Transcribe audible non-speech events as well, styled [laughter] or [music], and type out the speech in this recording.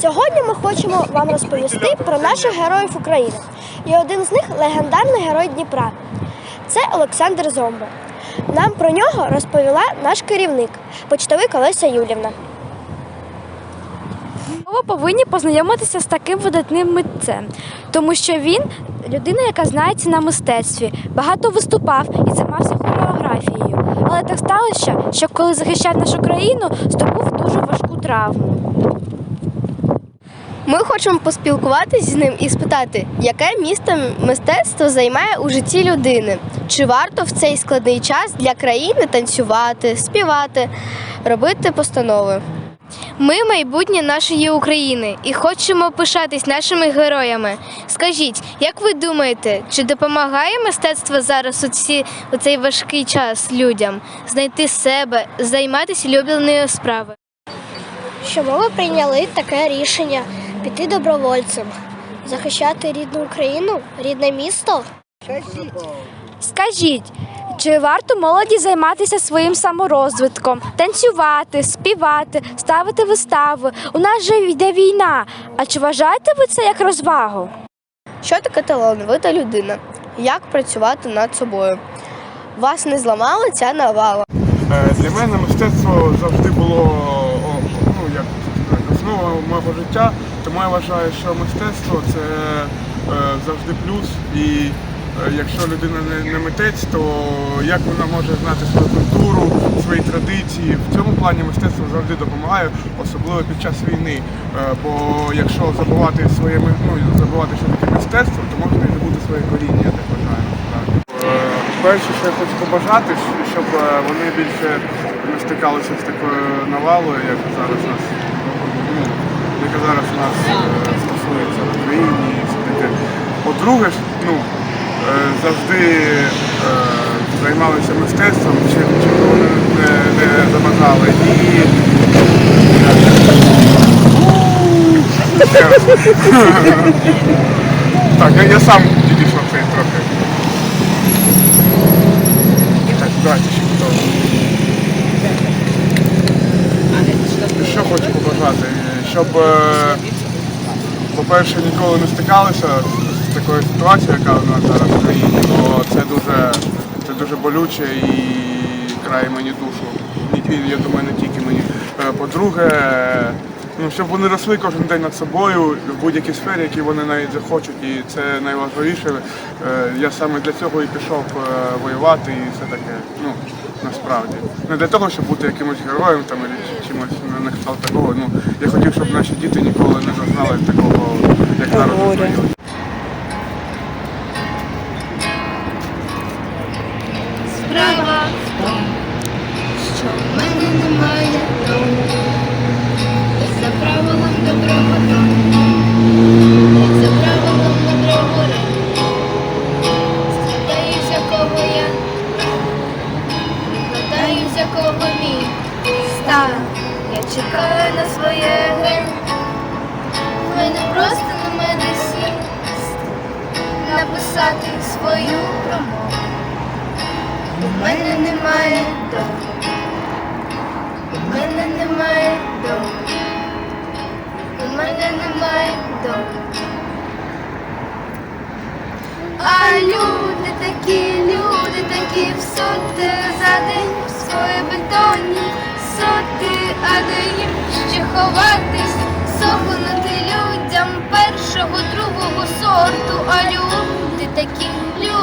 Сьогодні ми хочемо вам розповісти про наших героїв України. І один з них легендарний герой Дніпра. Це Олександр Зомбо. Нам про нього розповіла наш керівник, почтовик Олеся Юлівна. Ви повинні познайомитися з таким видатним митцем, тому що він людина, яка знається на мистецтві, багато виступав і займався хореографією. Але так сталося, що коли захищав нашу країну, здобув дуже важку травму. Ми хочемо поспілкуватися з ним і спитати, яке місце мистецтво займає у житті людини. Чи варто в цей складний час для країни танцювати, співати, робити постанови? Ми майбутнє нашої України і хочемо пишатись нашими героями. Скажіть, як ви думаєте, чи допомагає мистецтво зараз у, ці, у цей важкий час людям знайти себе, займатися улюбленою справою? Чому ви прийняли таке рішення піти добровольцем, захищати рідну Україну, рідне місто? Скажіть, чи варто молоді займатися своїм саморозвитком, танцювати, співати, ставити вистави? У нас же йде війна. А чи вважаєте ви це як розвагу? Що таке талановита людина? Як працювати над собою? Вас не зламала ця навала. Е, Для мене мистецтво завжди було ну, як основа мого життя, тому я вважаю, що мистецтво це е, завжди плюс. І е, якщо людина не, митець, то як вона може знати свою культуру, свої традиції? В цьому плані мистецтво завжди допомагає, особливо під час війни. Е, Бо якщо забувати своє ну, забувати, що таке мистецтво, то можна і забути своє коріння, я так вважаю. Перше, що я хочу побажати, щоб вони більше не стикалися з такою навалою, як зараз нас, яка зараз нас е, стосується в Україні все таке. По-друге, ну, е, завжди е, займалися мистецтвом, чим, вони не. І [laughs] Так, я сам підійшов цей трохи. Так, давайте ще готово. Що хочу побажати? Щоб, е, по-перше, ніколи не стикалися з такою ситуацією, яка у нас зараз в країні, бо це дуже, це дуже болюче і крає мені душу. Я думаю, не тільки мені. Е, По-друге, ну, щоб вони росли кожен день над собою в будь-якій сфері, які вони навіть захочуть, і це найважливіше. Е, Я саме для цього і пішов воювати і все таке. Ну, насправді. Не для того, щоб бути якимось героєм там, чи- чимось на- на кшталт такого. Ну, я хотів, щоб наші діти ніколи не зазнали такого, як зараз. Я чекаю на своє. В мене просто на мене сість, написати свою промову. У мене немає дому. У мене немає дому. У мене немає дому. А люди такі, люди такі всюди за день в своїй бетоні соти, а де їм ще ховатись, сохнути людям першого, другого сорту, а люди такі, люди